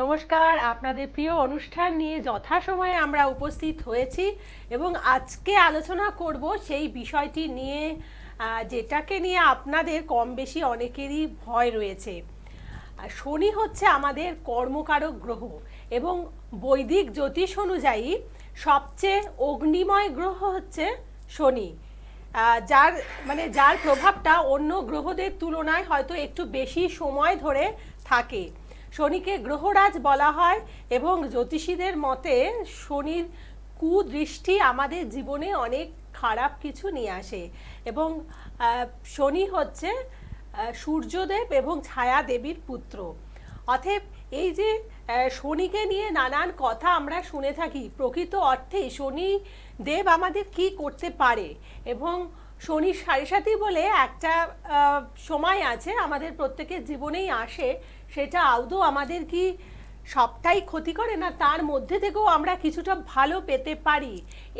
নমস্কার, আপনাদের প্রিয় অনুষ্ঠান নিয়ে যথাসময়ে আমরা উপস্থিত হয়েছি এবং আজকে আলোচনা করব সেই বিষয়টি নিয়ে যেটাকে নিয়ে আপনাদের কম বেশি অনেকেরই ভয় রয়েছে। শনি হচ্ছে আমাদের কর্মকারক গ্রহ এবং বৈদিক জ্যোতিষ অনুযায়ী সবচেয়ে অগ্নিময় গ্রহ হচ্ছে শনি। যার মানে যার প্রভাবটা অন্য গ্রহদের তুলনায় হয়তো একটু বেশি সময় ধরে থাকে। শনিকে গ্রহরাজ বলা হয় এবং জ্যোতিষীদের মতে শনির কুদৃষ্টি আমাদের জীবনে অনেক খারাপ কিছু নিয়ে আসে এবং শনি হচ্ছে সূর্যদেব এবং ছায়া দেবীর পুত্র। অতএব এই যে শনিকে নিয়ে নানান কথা আমরা শুনে থাকি, প্রকৃত অর্থে শনি দেব আমাদের কি করতে পারে? এবং শনির সাড়ে সাথী বলে একটা সময় আছে, আমাদের প্রত্যেকের জীবনেই আসে সেটা আদৌ আমাদের কি সবটাই ক্ষতি করে? না তার মধ্যে থেকেও আমরা কিছুটা ভালো পেতে পারি?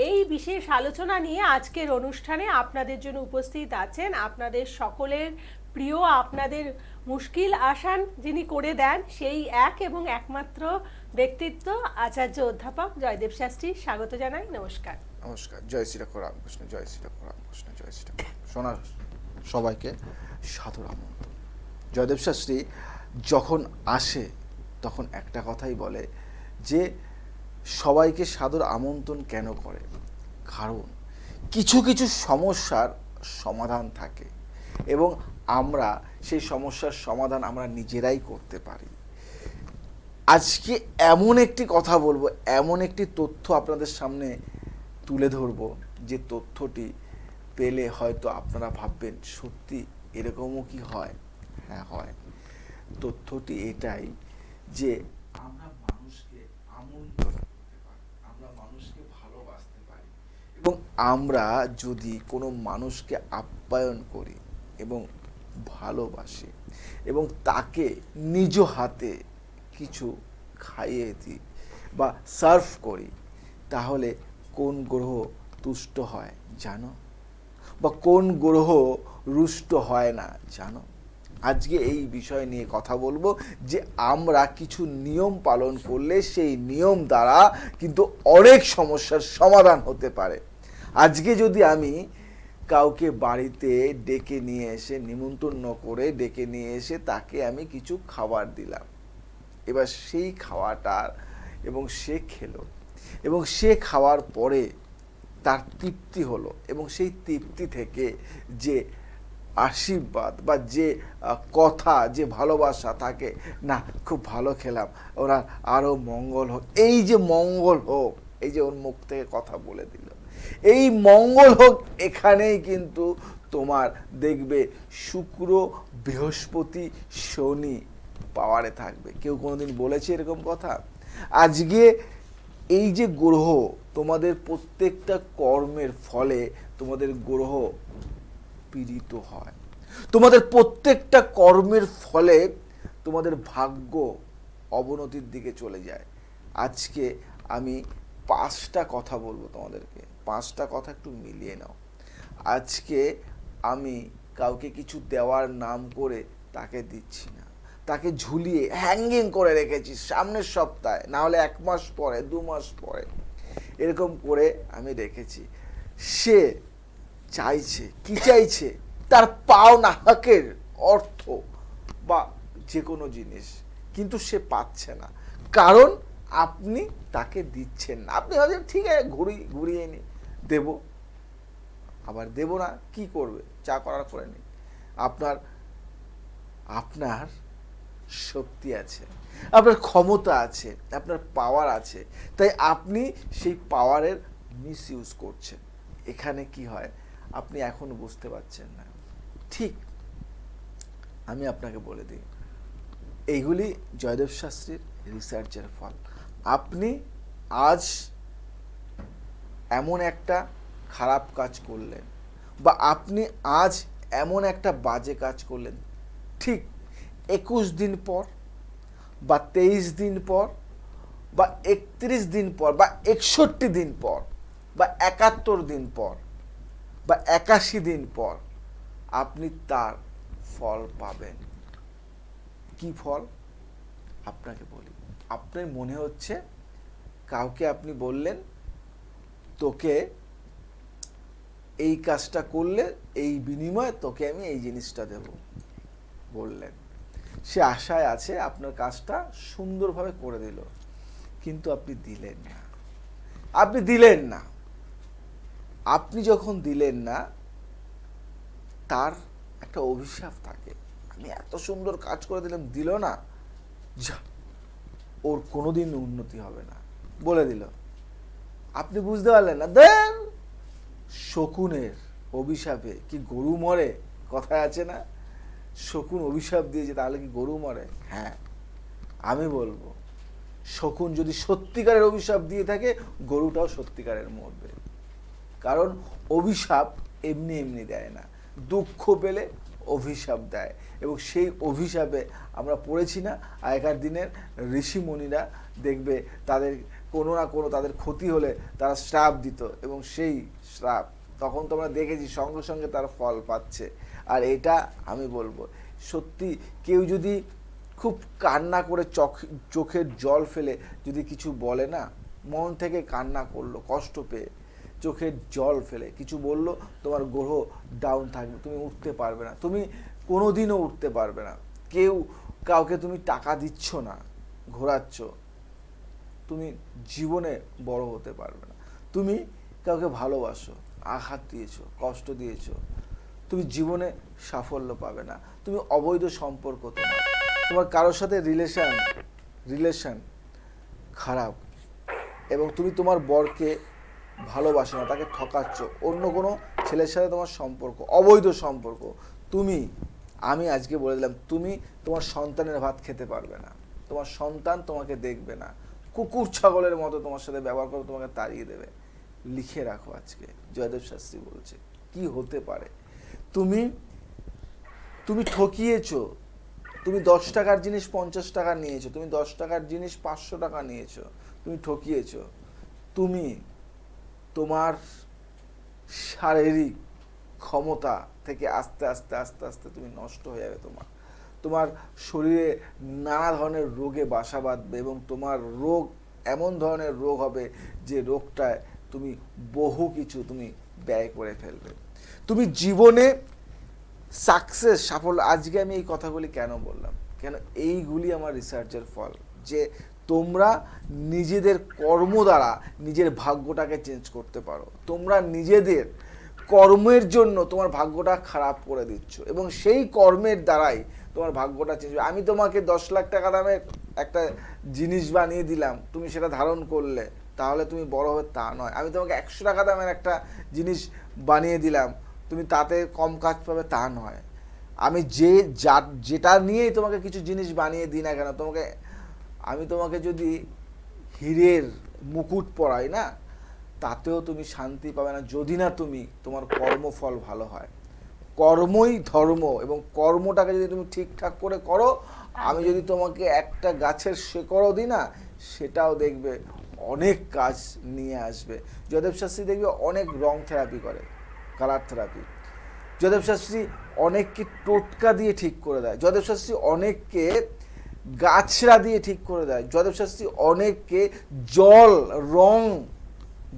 এই বিশেষ আলোচনা নিয়ে আজকের অনুষ্ঠানে আপনাদের জন্য উপস্থিত আছেন আপনাদের সকলের প্রিয়, আপনাদের মুশকিল আসান যিনি করে দেন, সেই এক এবং একমাত্র ব্যক্তিত্ব আচার্য অধ্যাপক জয়দেব শাস্ত্রী। স্বাগত জানাই, নমস্কার। নমস্কার। জয় শ্রীরাম রামকৃষ্ণ জয় শ্রীরাম রামকৃষ্ণ জয় শ্রীরাম শোনার সবাইকে সাধুর আমন্ত্রণ। জয়দেব শাস্ত্রী যখন আসে, তখন একটা কথাই বলে যে, সবাইকে সাধুর আমন্ত্রণ কেন করে? কারণ কিছু কিছু সমস্যার সমাধান থাকে এবং আমরা সেই সমস্যার সমাধান আমরা নিজেরাই করতে পারি। আজকে এমন একটি কথা বলব, এমন একটি তথ্য আপনাদের সামনে তুলে ধরবো যে তথ্যটি পেলে হয়তো আপনারা ভাববেন, সত্যি এরকমও কি হয়? হ্যাঁ হয়। তথ্যটি এটাই যে আমরা মানুষকে পারি, আমরা মানুষকে ভালোবাসতে পারি। এবং আমরা যদি কোনো মানুষকে আপ্যায়ন করি এবং ভালোবাসি এবং তাকে নিজ হাতে কিছু খাইয়ে দিই বা সার্ভ করি, তাহলে কোন গ্রহ তুষ্ট হয় জানো? বা কোন গ্রহ রুষ্ট হয় না জানো? আজকে এই বিষয় নিয়ে কথা বলব যে আমরা কিছু নিয়ম পালন করলে সেই নিয়ম দ্বারা কিন্তু অনেক সমস্যার সমাধান হতে পারে। আজকে যদি আমি কাউকে বাড়িতে ডেকে নিয়ে এসে, নিমন্ত্রণ করে ডেকে নিয়ে এসে তাকে আমি কিছু খাবার দিলাম, এবার সেই খাওয়াটার এবং সে খেলো এবং সে খাওয়ার পরে তার তৃপ্তি হলো এবং সেই তৃপ্তি থেকে যে আশীর্বাদ বা যে কথা, যে ভালোবাসা থাকে, না, খুব ভালো খেলাম, ওরা আরও মঙ্গল হোক। এই যে মঙ্গল হোক, এই যে ওর মুখ থেকে কথা বলে দিল, এই মঙ্গল হোক, এখানেই কিন্তু তোমার দেখবে শুক্র, বৃহস্পতি, শনি পাওয়ারে থাকবে। কেউ কোনোদিন বলেছে এরকম কথা? আজকে এই যে গ্রহ, তোমাদের প্রত্যেকটা কর্মের ফলে তোমাদের গ্রহ পীড়িত হয়। তোমাদের প্রত্যেকটা কর্মের ফলে তোমাদের ভাগ্য অবনতির দিকে চলে যায়। আজকে আমি পাঁচটা কথা বলব তোমাদেরকে। পাঁচটা কথা একটু মিলিয়ে নাও। আজকে আমি কাউকে কিছু দেওয়ার নাম করে তাকে দিচ্ছি না। তাকে ঝুলিয়ে হ্যাঙ্গিং করে রেখেছি সামনের সপ্তাহে। না হলে এক মাস পরে, দু মাস পরে। এরকম করে আমি রেখেছি। সে চাইছে, কি চাইছে? তার পাওনা হকের অর্থ বা যে কোনো জিনিস। কিন্তু সে পাচ্ছে না। কারণ আপনি তাকে দিচ্ছেন না। আপনি ভাবছেন ঠিক আছে, ঘুরি, ঘুরিয়ে নি দেব। আবার দেব না, কি করবে? চা করার করে নি আপনার আপনার শক্তি আছে। আপনার ক্ষমতা আছে। আপনার পাওয়ার আছে। তাই আপনি সেই পাওয়ারের মিস ইউজ করছেন। এখানে কি হয়? আপনি এখনও বুঝতে পারছেন না। ঠিক, আমি আপনাকে বলে দিই, এইগুলি জয়দেব শাস্ত্রীর রিসার্চের ফল। আপনি আজ এমন একটা খারাপ কাজ করলেন বা আপনি আজ এমন একটা বাজে কাজ করলেন, ঠিক একুশ দিন পর বা তেইশ দিন পর বা একত্রিশ দিন পর বা একষট্টি দিন পর বা একাত্তর দিন পর বা একাশি দিন পর আপনি তার ফল পাবেন। কি ফল? আপনাকে বলি। আপনার মনে হচ্ছে কাউকে আপনি বললেন, তোকে এই কাজটা করলে, এই বিনিময়ে তোকে আমি এই জিনিসটা দেব। বললেন। সে আশায় আছে আপনার কাজটা সুন্দরভাবে করে দিল, কিন্তু আপনি দিলেন না। আপনি দিলেন না। আপনি যখন দিলেন না, তার একটা অভিশাপ থাকে। আমি এত সুন্দর কাজ করে দিলাম দিল না। যা, ওর কোনোদিন উন্নতি হবে না। বলে দিল। আপনি বুঝতে পারলেন না। দেন, শকুনের অভিশাপে কি গরু মরে? কথায় আছে না? শকুন অভিশাপ দিয়েছে, তাহলে কি গরু মরে? হ্যাঁ আমি বলব, শকুন যদি সত্যিকারের অভিশাপ দিয়ে থাকে, গরুটাও সত্যিকারের মরবে। কারণ অভিশাপ এমনি এমনি দেয় না। দুঃখ পেলে অভিশাপ দেয় এবং সেই অভিশাপে আমরা পড়েছি না, আগেকার দিনের ঋষিমণিরা দেখবে তাদের কোনো না কোনো তাদের ক্ষতি হলে তারা শ্রাপ দিত এবং সেই শ্রাপ তখন তো আমরা দেখেছি সঙ্গে সঙ্গে তার ফল পাচ্ছে। আর এটা আমি বলব, সত্যি কেউ যদি খুব কান্না করে চোখ চোখের জল ফেলে যদি কিছু বলে না, মন থেকে কান্না করল, কষ্ট পেয়ে চোখের জল ফেলে। কিছু বলল, তোমার গ্রহ ডাউন থাকবে, তুমি উঠতে পারবে না। তুমি কোনোদিনও উঠতে পারবে না। কেউ কাউকে তুমি টাকা দিচ্ছ না, ঘোরাচ্ছ। তুমি জীবনে বড় হতে পারবে না। তুমি কাউকে ভালোবাসো, আঘাত দিয়েছ, কষ্ট দিয়েছ। তুমি জীবনে সাফল্য পাবে না। তুমি অবৈধ সম্পর্ক তোমার। তোমার কারোর সাথে রিলেশন রিলেশন খারাপ এবং তুমি তোমার বরকে ভালোবাসো না, তাকে ঠকাচ্ছ। অন্য কোনো ছেলের সাথে তোমার সম্পর্ক, অবৈধ সম্পর্ক, তুমি, আমি আজকে বলে দিলাম, তুমি তোমার সন্তানের ভাত খেতে পারবে না। তোমার সন্তান তোমাকে দেখবে না। কুকুর ছাগলের মতো তোমার সাথে ব্যবহার করে তোমাকে তাড়িয়ে দেবে। লিখে রাখো আজকে, জয়দেব শাস্ত্রী বলছে, কি হতে পারে? তুমি তুমি ঠকিয়েছো, তুমি দশ টাকার জিনিস পঞ্চাশ টাকা নিয়েছো, তুমি দশ টাকার জিনিস পাঁচশো টাকা নিয়েছো, তুমি ঠকিয়েছো, তুমি তোমার শারীরিক ক্ষমতা থেকে আস্তে আস্তে আস্তে আস্তে তুমি নষ্ট হয়ে যাবে তোমার। তোমার শরীরে নানা ধরনের রোগে বাসা বাঁধবে এবং তোমার রোগ এমন ধরনের রোগ হবে যে রোগটায় তুমি বহু কিছু তুমি ব্যয় করে ফেলবে। তুমি জীবনে সাকসেস সাফল্য, আজকে আমি এই কথাগুলি কেন বললাম? কেন? এইগুলি আমার রিসার্চের ফল যে তোমরা নিজেদের কর্ম দ্বারা নিজের ভাগ্যটাকে চেঞ্জ করতে পারো। তোমরা নিজেদের কর্মের জন্য তোমার ভাগ্যটা খারাপ করে দিচ্ছ এবং সেই কর্মের দ্বারাই তোমার ভাগ্যটা চেঞ্জ আমি তোমাকে দশ লাখ টাকা দামের একটা জিনিস বানিয়ে দিলাম, তুমি সেটা ধারণ করলে, তাহলে তুমি বড় হবে তা নয়। আমি তোমাকে একশো টাকা দামের একটা জিনিস বানিয়ে দিলাম, তুমি তাতে কম কাজ পাবে তা নয়। আমি যে যা যেটা নিয়েই তোমাকে কিছু জিনিস বানিয়ে দিই না কেন, তোমাকে আমি তোমাকে যদি হীরের মুকুট পরাই না, তাতেও তুমি শান্তি পাবে না। যদি না তুমি, তোমার কর্মফল ভালো হয়। কর্মই ধর্ম এবং কর্মটাকে যদি তুমি ঠিকঠাক করে করো, আমি যদি তোমাকে একটা গাছের শেকড়ও দিই না, সেটাও দেখবে অনেক কাজ নিয়ে আসবে। যদেব শাস্ত্রী দেখবে অনেক রং থেরাপি করে কালার থেরাপি যদেব শাস্ত্রী অনেককে টোটকা দিয়ে ঠিক করে দেয়। যদেব শাস্ত্রী অনেককে গাছরা দিয়ে ঠিক করে দেয়। যদেব শাস্ত্রী অনেককে জল, রং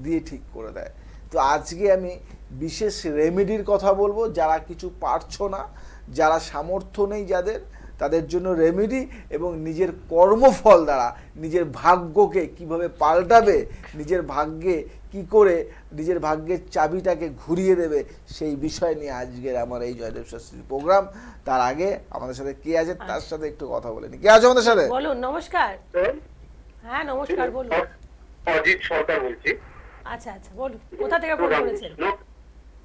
দিয়ে ঠিক করে দেয়। তো আজকে আমি বিশেষ রেমেডির কথা বলব। যারা কিছু পারছ না, যারা সামর্থ্য নেই যাদের, তাদের জন্য রেমেডি এবং নিজের কর্মফল দ্বারা নিজের ভাগ্যকে কীভাবে পাল্টাবে, নিজের ভাগ্যে কি করে নিজের ভাগ্যের চাবিটাকে ঘুরিয়ে দেবে সেই বিষয় নিয়ে আজকের আমার এই জয়দেব শাস্ত্রীর প্রোগ্রাম। তার আগে আমাদের সাথে কে আছে তার সাথে একটু কথা বলে নি। কে আছে আমাদের সাথে? বলুন নমস্কার। হ্যাঁ নমস্কার বলুন। অজিত সরকার বলছি। আচ্ছা আচ্ছা বলুন কোথা থেকে ফোন করেছেন?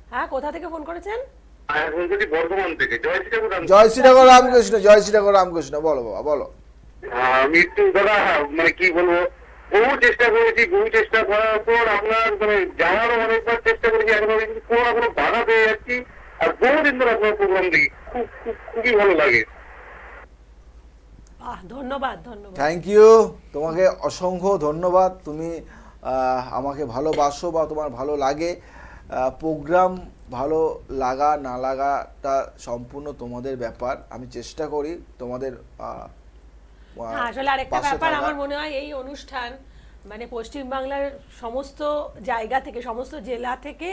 হ্যাঁ কোথা থেকে ফোন করেছেন? আমি বর্ধমান থেকে জয় জয় রামকৃষ্ণ জয় শ্রীনগর রামকৃষ্ণ বলো বাবা বলো। আহ, মৃত্যু দাদা মানে কি বলব বহু চেষ্টা করেছি বহু চেষ্টা করার পর আপনার মানে যাওয়ারও অনেকবার চেষ্টা করেছি একবার কিন্তু কোনো না কোনো বাধা পেয়ে যাচ্ছি। আর বহুদিন ধরে আপনার প্রোগ্রাম দেখি খুব খুব খুবই ভালো লাগে। আহ ধন্যবাদ ধন্যবাদ। থ্যাংক ইউ তোমাকে অসংখ্য ধন্যবাদ। তুমি আমাকে ভালোবাসো বা তোমার ভালো লাগে। প্রোগ্রাম ভালো লাগা না লাগাটা সম্পূর্ণ তোমাদের ব্যাপার। আমি চেষ্টা করি তোমাদের আসলে আরেকটা ব্যাপার আমার মনে হয় এই অনুষ্ঠান মানে পশ্চিমবাংলার সমস্ত জায়গা থেকে সমস্ত জেলা থেকে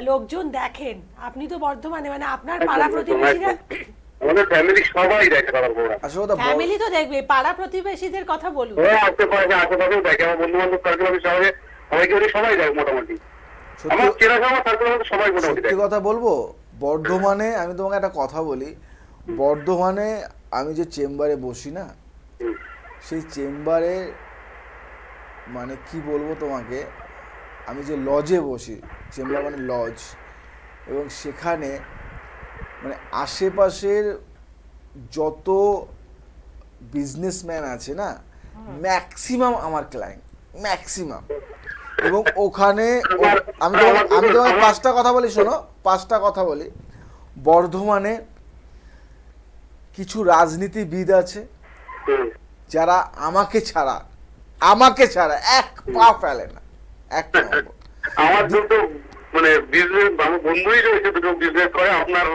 লোকজন দেখেন। আপনি তো বর্ধমানে মানে আপনার পাড়া প্রতিবেশীরা আমাদের ফ্যামিলি সবাই দেখে কথা বড়- ফ্যামিলি তো দেখবে পাড়া প্রতিবেশীদের কথা বলুন। ওরা আশেপাশে আশেপাশেও দেখে। আমার বন্ধু বান্ধব সার্কেল আমি সবাই সবাইকে বলি সবাই দেয় মোটামুটি। আমার সত্যি চেনা জানা সার্কেল সবাই মোটামুটি সত্যি দেখে। কথা বলব বর্ধমানে আমি তোমাকে একটা কথা বলি বর্ধমানে আমি যে চেম্বারে বসি না। সেই চেম্বারে মানে কি বলব তোমাকে আমি যে লজে বসি চেম্বার মানে লজ এবং সেখানে মানে আশেপাশের যত বিজনেসম্যান আছে না ম্যাক্সিমাম আমার ক্লায়েন্ট ম্যাক্সিমাম এবং ওখানে আমি আমি তোমাকে পাঁচটা কথা বলি শোনো পাঁচটা কথা বলি। বর্ধমানে কিছু রাজনীতিবিদ আছে। যারা আমাকে ছাড়া আমাকে ছাড়া এক পা ফেলে না। এক আমার দুটো মানে বিজনেস আমার বন্ধুই রয়েছে দুটো বিজনেস করে আপনার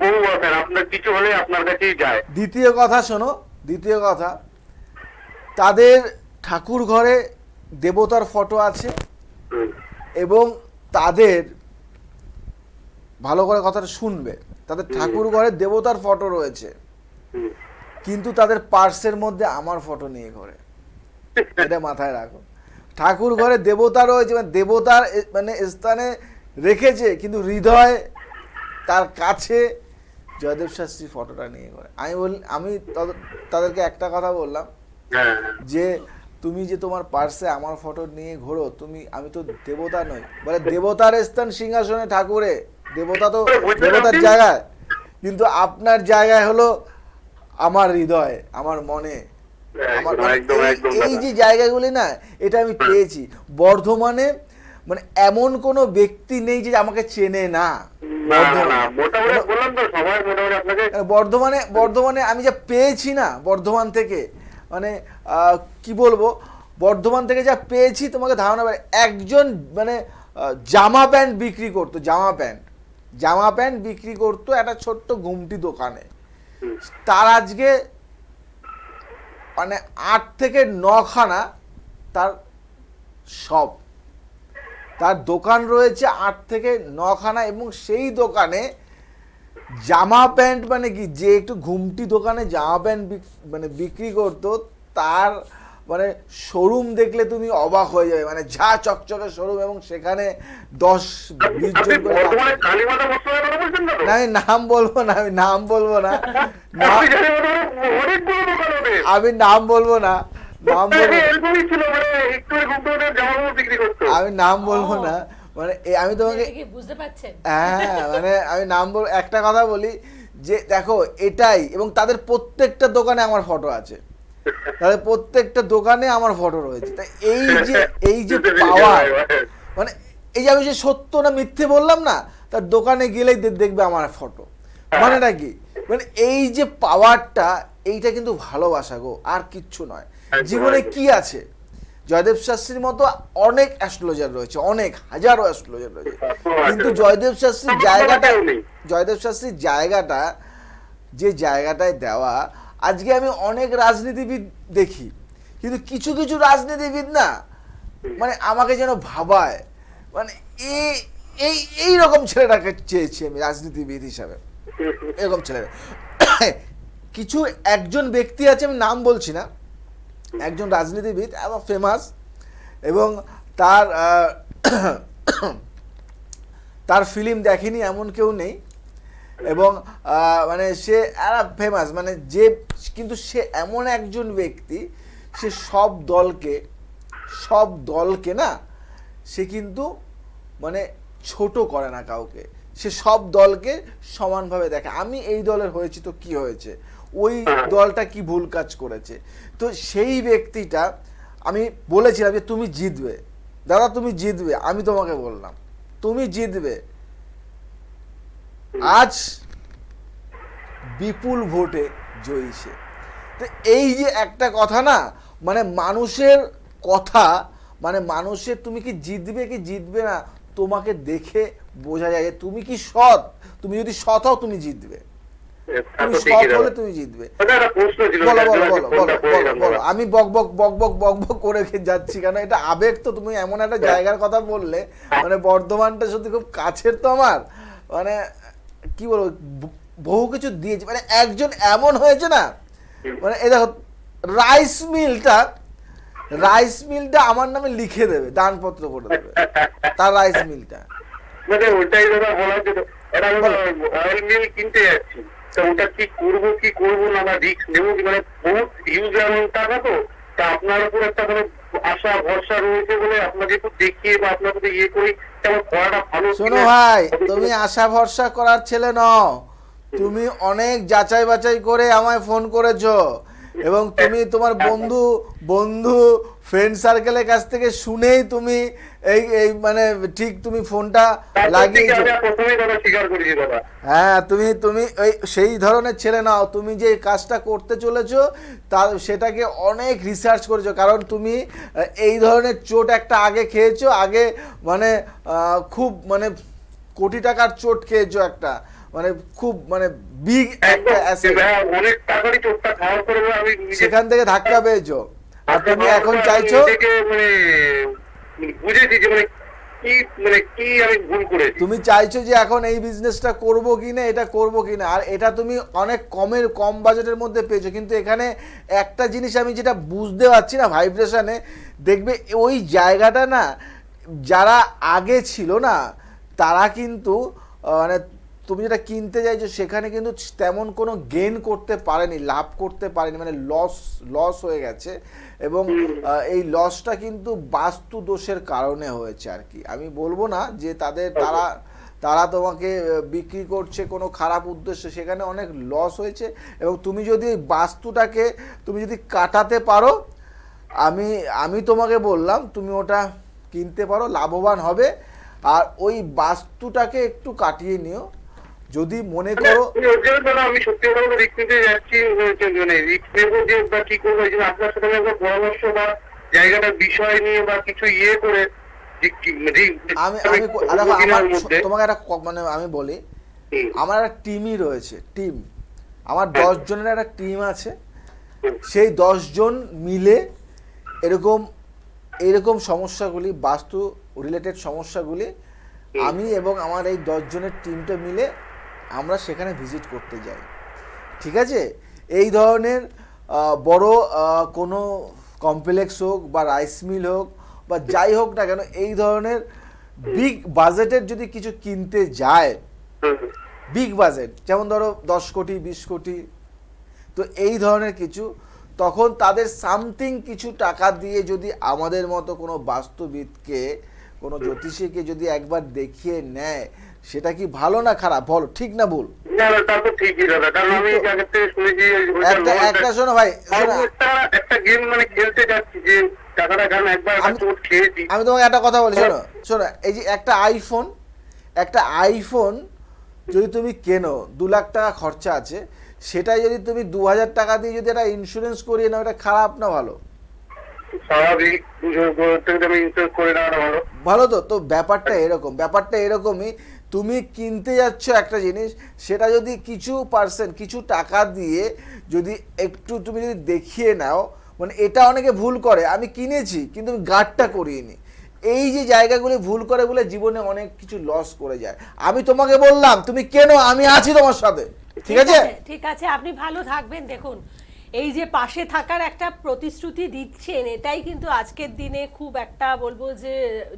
বহু আপনার কিছু হলে আপনার কাছেই যায়। দ্বিতীয় কথা শোনো দ্বিতীয় কথা তাদের ঠাকুর ঘরে দেবতার ফটো আছে এবং তাদের ভালো করে কথাটা শুনবে তাদের ঠাকুর ঘরে দেবতার ফটো রয়েছে। কিন্তু তাদের পার্সের মধ্যে আমার ফটো নিয়ে ঘরে। এটা মাথায় রাখো। ঠাকুর ঘরে দেবতা রয়েছে মানে দেবতার মানে স্থানে রেখেছে কিন্তু হৃদয় তার কাছে জয়দেব শাস্ত্রী ফটোটা নিয়ে ঘরে। আমি বল আমি তাদেরকে একটা কথা বললাম হ্যাঁ। যে তুমি যে তোমার পার্সে আমার ফটো নিয়ে ঘোরো তুমি আমি তো দেবতা নই। বলে দেবতার স্থান সিংহাসনে ঠাকুরে দেবতা তো দেবতার জায়গায়। কিন্তু আপনার জায়গায় হলো আমার হৃদয় আমার মনে মানে এই-। যে জায়গাগুলি না এটা আমি পেয়েছি বর্ধমানে মানে এমন কোনো ব্যক্তি নেই যে আমাকে চেনে না বর্ধমানে। মানে বর্ধমানে আমি যা পেয়েছি না বর্ধমান থেকে মানে কি বলব বর্ধমান থেকে যা পেয়েছি তোমাকে ধারণা একজন মানে জামা প্যান্ট বিক্রি করতো জামা প্যান্ট জামা প্যান্ট বিক্রি করতো একটা ছোট্ট ঘুমটি দোকানে। তার আজকে মানে আট থেকে নখানা তার সব। তার দোকান রয়েছে আট থেকে নখানা এবং সেই দোকানে জামা প্যান্ট মানে কি? যে একটু ঘুমটি দোকানে জামা প্যান্ট মানে বিক্রি করতো, তার মানে শোরুম দেখলে তুমি অবাক হয়ে যাবে। মানে ঝা চকচকে শোরুম এবং সেখানে দশ বিশ জন না আমি নাম বলব না আমি নাম বলব না। আমি নাম বলব না নাম বলব মানে আমি নাম বলব না। মানে আমি তোমাকে এটা বুঝতে পারছেন? হ্যাঁ মানে আমি নাম বল একটা কথা বলি যে দেখো এটাই এবং তাদের প্রত্যেকটা দোকানে আমার ফটো আছে। তাদের প্রত্যেকটা দোকানে আমার ফটো রয়েছে। তা এই যে এই যে পাওয়ার মানে এই যে আমি যে সত্য না মিথ্যে বললাম না তার দোকানে গেলেই দেখবে আমার ফটো মানেটা কি? মানে এই যে পাওয়ারটা এইটা কিন্তু ভালোবাসা গো আর কিচ্ছু নয়। জীবনে কি আছে? জয়দেব শাস্ত্রীর মতো অনেক অ্যাস্ট্রোলজার রয়েছে অনেক হাজারো অ্যাস্ট্রোলজার রয়েছে। কিন্তু জয়দেব শাস্ত্রীর জায়গাটা জয়দেব শাস্ত্রীর জায়গাটা যে জায়গাটায় দেওয়া আজকে আমি অনেক রাজনীতিবিদ দেখি, কিন্তু কিছু কিছু রাজনীতিবিদ না মানে আমাকে যেন ভাবায় মানে এই এই রকম ছেলেটাকে চেয়েছি আমি রাজনীতিবিদ হিসাবে, এরকম ছেলেরা কিছু একজন ব্যক্তি আছে, আমি নাম বলছি না, একজন রাজনীতিবিদ এবং ফেমাস এবং তার তার ফিল্ম দেখেনি, এমন কেউ নেই এবং মানে সে ফেমাস মানে যে, কিন্তু সে এমন একজন ব্যক্তি, সে সব দলকে সব দলকে না, সে কিন্তু মানে ছোট করে না কাউকে। সে সব দলকে সমানভাবে দেখে। আমি এই দলের হয়েছি তো কি হয়েছে? ওই দলটা কি ভুল কাজ করেছে? তো সেই ব্যক্তিটা, আমি বলেছিলাম যে, তুমি জিতবে। দাদা, তুমি জিতবে। আমি তোমাকে বললাম, তুমি জিতবে। আজ বিপুল ভোটে জয়ী সে। তো এই যে একটা কথা না মানে মানুষের কথা মানে মানুষের তুমি কি জিতবে কি জিতবে না তোমাকে দেখে বোঝা যায় যে তুমি কি সৎ। তুমি যদি সৎ হও তুমি জিতবে। তুমি সৎ হলে তুমি জিতবে। বলো বলো বলো আমি ফোনটা বলো বলো। বলো আমি বক বক বক বক বক বক করে যাচ্ছি কেন? এটা আবেগ তো তুমি এমন একটা জায়গার কথা বললে মানে বর্ধমানটা সত্যি খুব কাছের তো আমার। মানে কি বলব বহু কিছু দিয়েছি। মানে একজন এমন হয়েছে না মানে এই দেখো রাইস মিলটা রাইস মিলটা আমার নামে লিখে দেবে দানপত্র করে দেবে তার রাইস মিলটা মানে ওটাই দাদা বলার জন্য এটা আমি অয়েল মিল কিনতে যাচ্ছি। তা ওটা কি করব কি করব না বা রিস্ক নেব কি? মানে বহুত হিউজ অ্যামাউন্ট টাকা তো তা আপনার উপর একটা মানে আশা ভরসা রয়েছে বলে আপনাকে একটু দেখিয়ে বা ইয়ে করি তেমন করাটা ভালো শোনো ভাই তুমি আশা ভরসা করার ছেলে নও। তুমি অনেক যাচাই বাছাই করে আমায় ফোন করেছ। এবং তুমি তোমার বন্ধু বন্ধু ফ্রেন্ড সার্কেলের কাছ থেকে শুনেই তুমি এই এই মানে ঠিক তুমি ফোনটা লাগিয়েছো। আমি প্রথমেই দাদা স্বীকার করেছি দাদা হ্যাঁ তুমি তুমি ওই সেই ধরনের ছেলে নাও। তুমি যে কাজটা করতে চলেছো তার সেটাকে অনেক রিসার্চ করেছ। কারণ তুমি এই ধরনের চোট একটা আগে খেয়েছো আগে মানে খুব মানে কোটি টাকার চোট খেয়েছো একটা। মানে খুব মানে বিগ একটা অ্যাসেট অনেক টাকারই পরে আমি সেখান থেকে ধাক্কা পেয়েছ। আর তুমি এখন চাইছো মানে বুঝেছি যে মানে কি মানে কি আমি ভুল করেছি। তুমি চাইছো যে এখন এই বিজনেসটা করব কি না এটা করব কি না। আর এটা তুমি অনেক কমের কম বাজেটের মধ্যে পেয়েছ। কিন্তু এখানে একটা জিনিস আমি যেটা বুঝতে পারছি না ভাইব্রেশনে দেখবে ওই জায়গাটা না যারা আগে ছিল না তারা কিন্তু মানে তুমি যেটা কিনতে চাইছো সেখানে কিন্তু তেমন কোনো গেন করতে পারেনি লাভ করতে পারেনি মানে লস লস হয়ে গেছে এবং এই লসটা কিন্তু বাস্তু দোষের কারণে হয়েছে আর কি। আমি বলব না যে তাদের তারা তারা তোমাকে বিক্রি করছে কোনো খারাপ উদ্দেশ্যে সেখানে অনেক লস হয়েছে এবং তুমি যদি ওই বাস্তুটাকে তুমি যদি কাটাতে পারো আমি আমি তোমাকে বললাম তুমি ওটা কিনতে পারো লাভবান হবে। আর ওই বাস্তুটাকে একটু কাটিয়ে নিও। যদি মনে করো জন্য দাদা আমি সত্যি কথা বলতে রিস্ক নিতে যাচ্ছি মানে রিস্ক নেব যে বা কি করব এই জন্য আপনার সাথে একবার পরামর্শ বা বিষয় নিয়ে বা কিছু ইয়ে করে মানে আমি আমি তোমাকে একটা মানে আমি বলি আমার একটা টিমই রয়েছে টিম আমার হ্যাঁ। দশ জনের একটা টিম আছে। সেই দশ জন মিলে এরকম এরকম সমস্যাগুলি বাস্তু রিলেটেড সমস্যাগুলি আমি এবং আমার এই দশ জনের টিমটা মিলে আমরা সেখানে ভিজিট করতে যাই। ঠিক আছে? এই ধরনের বড় কোনো কমপ্লেক্স হোক বা রাইস মিল হোক বা যাই হোক না কেন, এই ধরনের বিগ বাজেটের যদি কিছু কিনতে যায় বিগ বাজেট যেমন ধরো দশ কোটি, বিশ কোটি, তো এই ধরনের কিছু, তখন তাদের সামথিং কিছু টাকা দিয়ে যদি আমাদের মতো কোনো বাস্তুবিদকে, কোনো জ্যোতিষীকে যদি একবার দেখিয়ে নেয় সেটা কি ভালো না খারাপ? বলো ঠিক না ভুল? আমি একটা। শোনো ভাই তোমাকে একটা কথা বলি শোনো শোনো এই যে একটা আইফোন একটা আইফোন যদি তুমি কেনো দু লাখ টাকা খরচা আছে সেটাই যদি তুমি দু হাজার টাকা দিয়ে যদি একটা ইন্স্যুরেন্স করিয়ে নাও এটা খারাপ না ভালো। ভালো তো? তো ব্যাপারটা এরকম ব্যাপারটা এরকমই তুমি কিনতে যাচ্ছ একটা জিনিস সেটা যদি কিছু পার্সেন্ট কিছু টাকা দিয়ে যদি একটু তুমি যদি দেখিয়ে নাও মানে এটা অনেকে ভুল করে আমি কিনেছি কিন্তু আমি গার্ডটা করিনি। এই যে জায়গাগুলি ভুল করে বলে জীবনে অনেক কিছু লস করে যায়। আমি তোমাকে বললাম তুমি কেন আমি আছি তোমার সাথে। ঠিক আছে ঠিক আছে আপনি ভালো থাকবেন দেখুন। এই যে পাশে থাকার একটা প্রতিশ্রুতি দিচ্ছেন এটাই কিন্তু আজকের দিনে খুব একটা বলব যে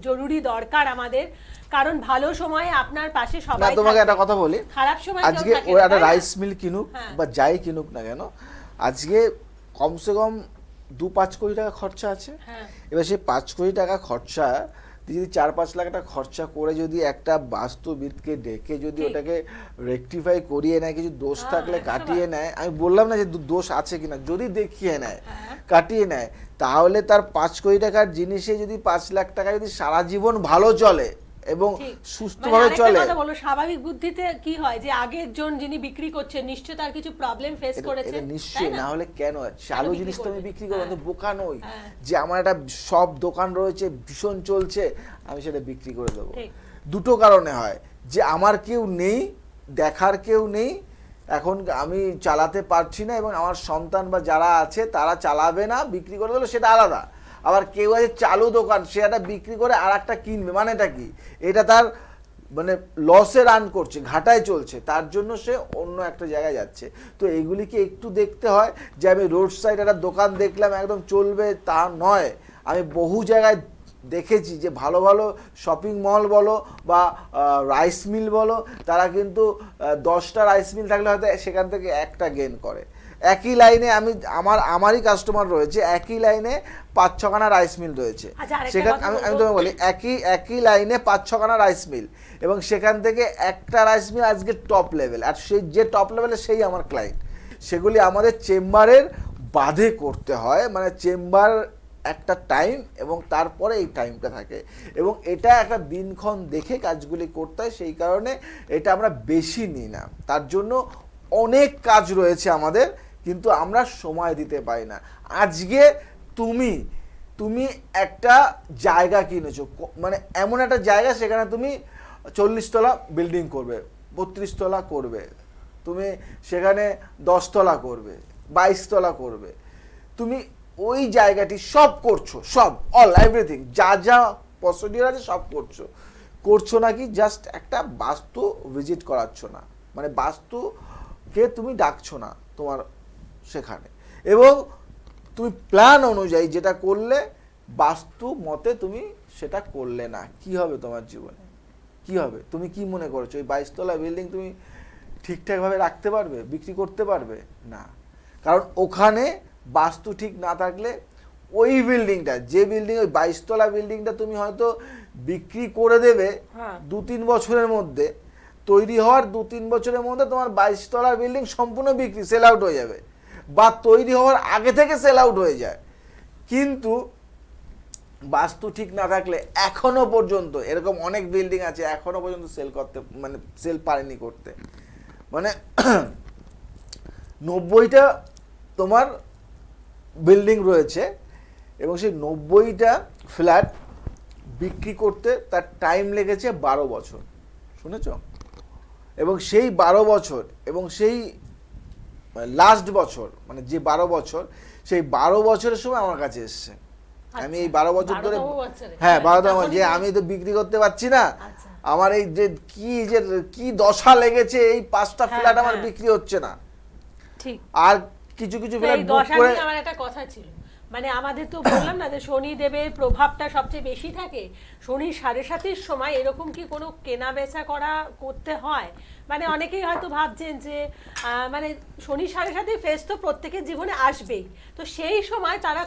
জরুরি দরকার আমাদের। কারণ ভালো সময়ে আপনার পাশে না সবাই তোমাকে একটা কথা বলি। খারাপ সময় আজকে থাকে ও একটা রাইস মিল কিনুক হ্যাঁ। বা যাই কিনুক না কেন আজকে কমসে কম দু পাঁচ কোটি টাকা খরচা আছে। হ্যাঁ। এবার সেই পাঁচ কোটি টাকা খরচা যদি চার পাঁচ লাখ টাকা খরচা করে যদি একটা বাস্তুবিদকে ডেকে যদি ওটাকে রেকটিফাই করিয়ে নেয় কিছু দোষ হ্যাঁ, থাকলে কাটিয়ে নেয়। আমি বললাম না যে দোষ আছে কিনা যদি দেখিয়ে নেয় হ্যাঁ। কাটিয়ে নেয় তাহলে তার পাঁচ কোটি টাকার জিনিসে যদি পাঁচ লাখ টাকা যদি সারা জীবন ভালো চলে এবং ঠিক। মানে সুস্থভাবে চলে। কথা বলো স্বাভাবিক বুদ্ধিতে কি হয় যে আগের জন যিনি বিক্রি করছেন নিশ্চয় তার কিছু প্রবলেম ফেস করেছে নিশ্চয়ই না হলে কেন? চালু জিনিস তো আমি বিক্রি করব তো হ্যাঁ। বোকা নই। হ্যাঁ। যে আমার একটা সব দোকান রয়েছে ভীষণ চলছে আমি সেটা বিক্রি করে দেবো। দুটো কারণে হয় যে আমার কেউ নেই দেখার কেউ নেই এখন আমি চালাতে পারছি না এবং আমার সন্তান বা যারা আছে তারা চালাবে না বিক্রি করে দিলে সেটা আলাদা। আবার কেউ আছে চালু দোকান, সে একটা বিক্রি করে আর একটা কিনবে, মানেটা কি? এটা তার মানে লসে রান করছে, ঘাটায় চলছে, তার জন্য সে অন্য একটা জায়গায় যাচ্ছে। তো এইগুলিকে একটু দেখতে হয় যে আমি রোড সাইড একটা দোকান দেখলাম, একদম চলবে তা নয়। আমি বহু জায়গায় দেখেছি যে ভালো ভালো শপিং মল বলো বা রাইস মিল বলো, তারা কিন্তু দশটা রাইস মিল থাকলে হয়তো সেখান থেকে একটা গেন করে। একই লাইনে আমি আমার আমারই কাস্টমার রয়েছে একই লাইনে পাঁচ ছখানা রাইস মিল রয়েছে। আচ্ছা, সেখানে আমি আমি তোমাকে বলি একই একই লাইনে পাঁচ ছখানা রাইস মিল এবং সেখান থেকে একটা রাইস মিল আজকে টপ লেভেল আর সেই যে টপ লেভেলে সেই আমার ক্লায়েন্ট সেগুলি আমাদের চেম্বারের বাদে করতে হয় মানে চেম্বার একটা টাইম এবং তারপরে এই টাইমটা থাকে। এবং এটা একটা দিনক্ষণ দেখে কাজগুলি করতে হয় সেই কারণে এটা আমরা বেশি নিই না। তার জন্য অনেক কাজ রয়েছে আমাদের কিন্তু আমরা সময় দিতে পারি না। আজকে তুমি তুমি একটা জায়গা কিনেছো মানে এমন একটা জায়গা সেখানে তুমি চল্লিশ তলা বিল্ডিং করবে বত্রিশ তলা করবে, তুমি সেখানে দশতলা করবে বাইশ তলা করবে। তুমি ওই জায়গাটি সব করছ, সব অল এভরিথিং যা যা প্রসিডিওর আছে সব করছ। করছ নাকি জাস্ট একটা বাস্তু ভিজিট করাচ্ছ না মানে বাস্তুকে তুমি ডাকছো না তোমার সেখানে। এবং তুমি প্ল্যান অনুযায়ী যেটা করলে বাস্তু মতে তুমি সেটা করলে না। কি হবে তোমার জীবনে? কি হবে? তুমি কি মনে করছ? ওই বাইশতলা বিল্ডিং তুমি ঠিকঠাকভাবে রাখতে পারবে? বিক্রি করতে পারবে? না। কারণ ওখানে বাস্তু ঠিক না থাকলে ওই বিল্ডিংটা যে বিল্ডিং ওই বাইশতলা বিল্ডিংটা তুমি হয়তো বিক্রি করে দেবে হ্যাঁ। দু তিন বছরের মধ্যে। তৈরি হওয়ার দু তিন বছরের মধ্যে তোমার বাইশতলা বিল্ডিং সম্পূর্ণ বিক্রি সেল আউট হয়ে যাবে। বা তৈরি হওয়ার আগে থেকে সেল আউট হয়ে যায়। কিন্তু বাস্তু ঠিক না থাকলে এখনও পর্যন্ত, এরকম অনেক বিল্ডিং আছে, এখনও পর্যন্ত সেল করতে মানে সেল পারেনি করতে। মানে নব্বইটা তোমার বিল্ডিং রয়েছে এবং সেই নব্বইটা ফ্ল্যাট বিক্রি করতে তার টাইম লেগেছে বারো বছর। শুনেছ? এবং সেই বারো বছর এবং সেই লাস্ট বছর মানে যে বারো বছর সেই বারো বছরের সময় আমার কাছে এসছে। আমি এই বারো বছর ধরে হ্যাঁ বারো তখনই যে আমি তো বিক্রি করতে পারছি না। আচ্ছা। আমার এই যে কি যে কি দশা লেগেছে এই পাঁচটা হ্যাঁ, ফ্ল্যাট আমার হ্যাঁ। বিক্রি হচ্ছে না। আর কিছু কিছু ফ্ল্যাট বুক করে আমার একটা কথা ছিল। মানে আমাদের তো বললাম না যে শনি দেবের প্রভাবটা সবচেয়ে বেশি থাকে। শনির সাড়ে সাতের সময় এরকম কি কোনো কেনা বেচা করা করতে হয়? মানে অনেকেই হয়তো ভাবছেন যে মানে শনি সাড়ে সাথে ফেস তো প্রত্যেকের জীবনে আসবেই। তো সেই সময় তারা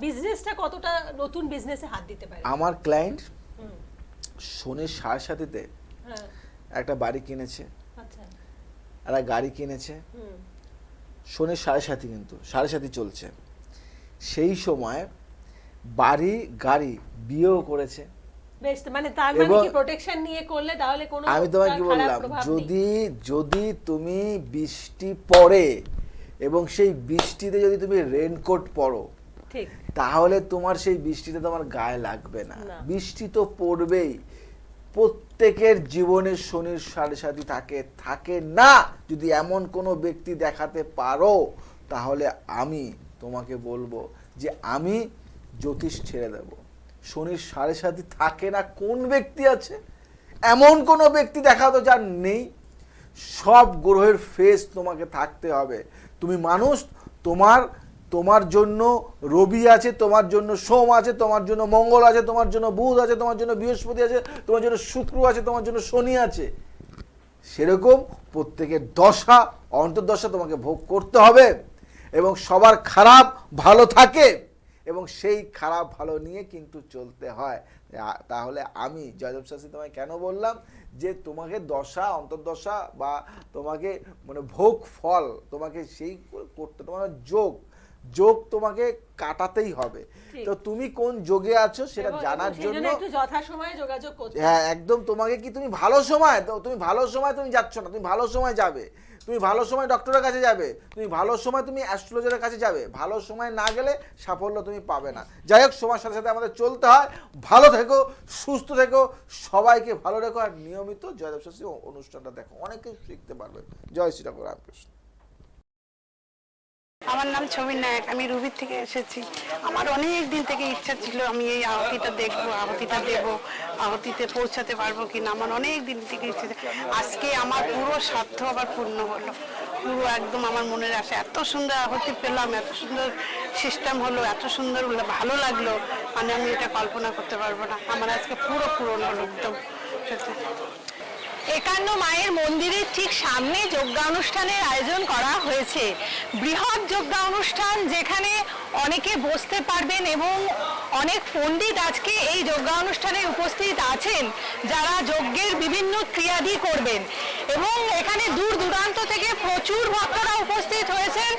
বিজনেসটা কতটা নতুন বিজনেসে হাত দিতে পারে? আমার ক্লায়েন্ট শনির সাড়ে সাথীতে হ্যাঁ। একটা বাড়ি কিনেছে। আচ্ছা। একটা গাড়ি কিনেছে। হুম। শনির সাড়ে সাথী কিন্তু সাড়ে সাথী চলছে। সেই সময় বাড়ি গাড়ি বিয়েও করেছে। মানে তার মানে কি প্রোটেকশন নিয়ে করলে তাহলে কোনো আমি তোমাকে কি বললাম? যদি যদি তুমি বৃষ্টি পড়ে এবং সেই বৃষ্টিতে যদি তুমি রেনকোট পরো তাহলে তোমার সেই বৃষ্টিতে তোমার গায়ে লাগবে না। বৃষ্টি তো পড়বেই। প্রত্যেকের জীবনে শনির সাড়ে সাথী থাকে থাকে না। যদি এমন কোনো ব্যক্তি দেখাতে পারো তাহলে আমি তোমাকে বলব যে আমি জ্যোতিষ ছেড়ে দেব। শনির সাড়ে সাথে থাকে না কোন ব্যক্তি আছে? এমন কোনো ব্যক্তি দেখাতো যার নেই। সব গ্রহের ফেস তোমাকে থাকতে হবে। তুমি মানুষ, তোমার তোমার জন্য রবি আছে, তোমার জন্য সোম আছে, তোমার জন্য মঙ্গল আছে, তোমার জন্য বুধ আছে, তোমার জন্য বৃহস্পতি আছে, তোমার জন্য শুক্র আছে, তোমার জন্য শনি আছে। সেরকম প্রত্যেকের দশা, অন্তর্দশা তোমাকে ভোগ করতে হবে। এবং সবার খারাপ ভালো থাকে এবং সেই খারাপ ভালো নিয়ে কিন্তু চলতে হয়। তাহলে আমি জয়দেব শাস্ত্রী তোমায় কেন বললাম? যে তোমাকে দশা, অন্তর্দশা বা তোমাকে মানে ভোগ ফল, তোমাকে সেই করতে তোমার যোগ যোগ তোমাকে কাটাতেই হবে। তো তুমি কোন যোগে আছো সেটা জানার জন্য একটু যোগাযোগ হ্যাঁ একদম তোমাকে কি তুমি ভালো সময় তো তুমি ভালো সময় তুমি যাচ্ছ না তুমি ভালো সময় যাবে। তুমি ভালো সময় ডক্টরের কাছে যাবে তুমি ভালো সময় তুমি অ্যাস্ট্রোলজারের কাছে যাবে। ভালো সময় না গেলে সাফল্য তুমি পাবে না। যাই হোক সময়ের সাথে সাথে আমাদের চলতে হয়। ভালো থেকো সুস্থ থেকো সবাইকে ভালো রেখো। আর নিয়মিত জয়দেব শাস্ত্রী অনুষ্ঠানটা দেখো অনেকে শিখতে পারবে। জয় শ্রী রামকৃষ্ণ। আমার নাম ছবি নায়ক, আমি রুবির থেকে এসেছি। আমার অনেক দিন থেকে ইচ্ছা ছিল আমি এই আহতিটা দেখব, আহতিটা দেব, আহতিতে পৌঁছাতে পারব কিনা। আমার অনেক দিন থেকে ইচ্ছে ছিল। আজকে আমার পুরো স্বার্থ আবার পূর্ণ হলো। পুরো একদম আমার মনের আশা। এত সুন্দর আহতি পেলাম, এত সুন্দর সিস্টেম হলো, এত সুন্দর ভালো লাগল। মানে আমি এটা কল্পনা করতে পারব না। আমার আজকে পুরো পূরণ হলো একদম। একান্ন মায়ের মন্দিরের ঠিক সামনে যজ্ঞানুষ্ঠানের আয়োজন করা হয়েছে। বৃহৎ যজ্ঞানুষ্ঠান যেখানে অনেকে বসতে পারবেন এবং অনেক পণ্ডিত আজকে এই যজ্ঞানুষ্ঠানে উপস্থিত আছেন, যারা যজ্ঞের বিভিন্ন ক্রিয়াদি করবেন। এবং এখানে দূর দূরান্ত থেকে প্রচুর ভক্তরা উপস্থিত হয়েছেন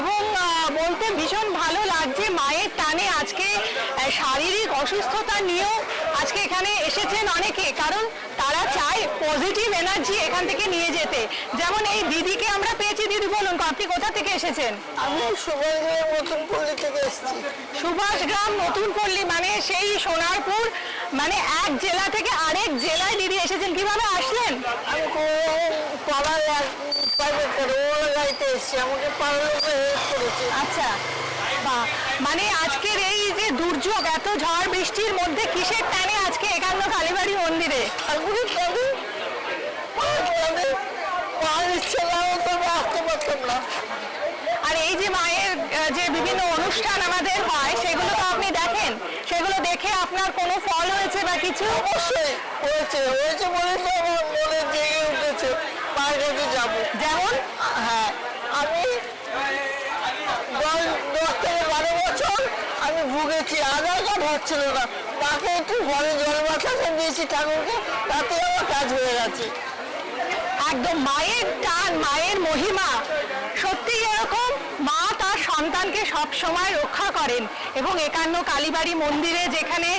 এবং বলতে ভীষণ ভালো লাগছে মায়ের টানে আজকে শারীরিক অসুস্থতা নিয়েও আজকে এখানে এসেছেন অনেকে কারণ তারা চায় পজিটিভ এনার্জি এখান থেকে নিয়ে যেতে যেমন এই দিদিকে আমরা পেয়েছি দিদি বলুন আপনি কোথা থেকে এসেছেন আমি সুভাষগ্রামের মতন পল্লী থেকে এসেছি সুভাষ গ্রাম নতুন পল্লী মানে সেই সোনারপুর মানে এক জেলা থেকে আরেক জেলায় দিদি এসেছেন কীভাবে আসলেন আমি পাড়ার প্রাইভেট করে ওলা গাড়িতে এসেছি আমাকে পাড়ার হেল্প করেছে আচ্ছা বাহ মানে আজকের এই যে দুর্যোগ এত ঝড় বৃষ্টির মধ্যে কিসের টানে আজকে একান্ন কালীবাড়ি মন্দিরে? আর এই যে মায়ের যে বিভিন্ন অনুষ্ঠান আমাদের হয় সেগুলো তো আপনি দেখেন? সেগুলো দেখে আপনার কোনো ফল হয়েছে বা কিছু? অবশ্যই হয়েছে হয়েছে বলে তো আমার মনে জেগে উঠেছে। যাব। যেমন? হ্যাঁ আমি দশ দশ থেকে বারো বছর আমি ভুগেছি আধার কার্ড হচ্ছিল না? তাকে একটু ঘরে জল বাতাসে দিয়েছি ঠাকুরকে, তাতে আমার কাজ হয়ে গেছে। একদম মায়ের টান, মায়ের মহিমা। সত্যি এরকম মা তার সন্তানকে সব সময় রক্ষা করেন এবং একান্ন কালীবাড়ি মন্দিরে যেখানে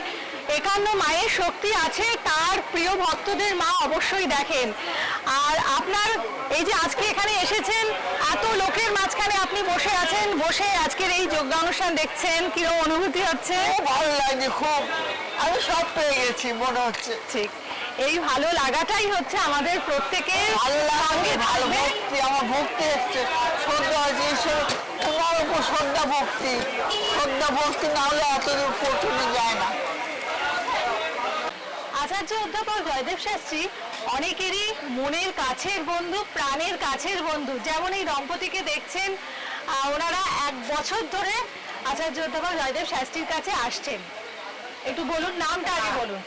একান্ন মায়ের শক্তি আছে, তার প্রিয় ভক্তদের মা অবশ্যই দেখেন। আর আপনার এই যে আজকে এখানে এসেছেন এত আপনি বসে আছেন বসে আজকের এই যজ্ঞানুষ্ঠান দেখছেন কীরকম অনুভূতি হচ্ছে? ভালো লাগছে খুব। আমি সব পেয়ে গেছি মনে হচ্ছে। ঠিক। এই ভালো লাগাটাই হচ্ছে আমাদের প্রত্যেকের ভালো লাগে ভালো। ভক্তি আমার ভক্তি এসছে শ্রদ্ধা আছে ঈশ্বর তোমার উপর শ্রদ্ধা ভক্তি। শ্রদ্ধা ভক্তি না হলে এত দূর পৌঁছানো যায় না। আচার্য অধ্যাপক জয়দেব শাস্ত্রী অনেকেরই মনের কাছের বন্ধু প্রাণের কাছের বন্ধু। যেমন এই দম্পতিকে দেখছেন ওনারা এক বছর ধরে আচার্য অধ্যাপক জয়দেব শাস্ত্রীর কাছে আসছেন। একটু বলুন নামটা আগে বলুন।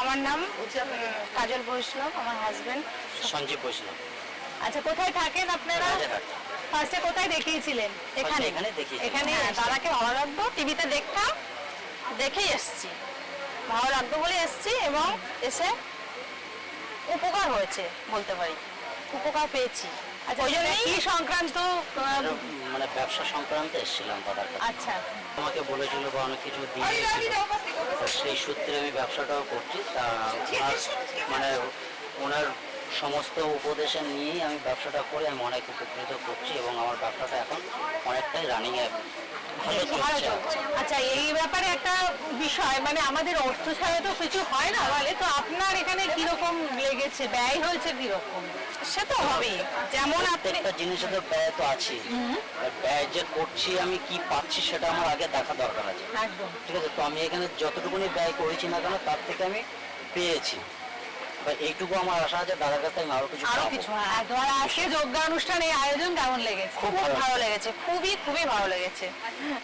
আমার নাম কাজল বৈষ্ণব আমার হাজবেন্ড সঞ্জীব বৈষ্ণব। আচ্ছা কোথায় থাকেন আপনারা? ফার্স্টে কোথায় দেখিয়েছিলেন? এখানে। এখানে হ্যাঁ, দাদাকে ভালো লাগতো টিভিতে দেখতাম দেখেই এসছি। ভালো লাগতো বলে এসছি এবং এসে উপকার হয়েছে বলতে পারি। উপকার পেয়েছি। আচ্ছা ওই জন্যই কি সংক্রান্ত মানে ব্যবসা সংক্রান্ত এসেছিলাম দাদার কাছে। আচ্ছা। আমাকে বলেছিল বা অনেক কিছু দিয়েছিল। তো সেই সূত্রে আমি ব্যবসাটাও করছি। তা ওনার মানে ওনার সমস্ত উপদেশে নিয়েই আমি ব্যবসাটা করে আমি অনেক উপকৃত করছি এবং আমার ব্যবসাটা এখন অনেকটাই রানিং রানিংয়ে ভালো চলছে। আচ্ছা এই ব্যাপারে একটা বিষয় মানে আমাদের অর্থ ছাড়া তো কিছু হয় না বলে তো আপনার এখানে কীরকম লেগেছে? ব্যয় হয়েছে কীরকম? সে তো হবেই। যেমন আপনি প্রত্যেকটা জিনিসে তো ব্যয় তো আছে ব্যয় যে করছি আমি কি পাচ্ছি সেটা আমার আগে দেখা দরকার আছে। একদম। ঠিক আছে তো আমি এখানে যতটুকুনি ব্যয় করেছি না কেন তার থেকে আমি পেয়েছি। এইটুকু আমার আশা আছে দাদার কাছ আমি আরও কিছু আরও কিছু হ্যাঁ তোমার আজকে যোগ্য অনুষ্ঠানে আয়োজন কেমন লেগেছে? খুব ভালো লেগেছে খুবই খুবই ভালো লেগেছে।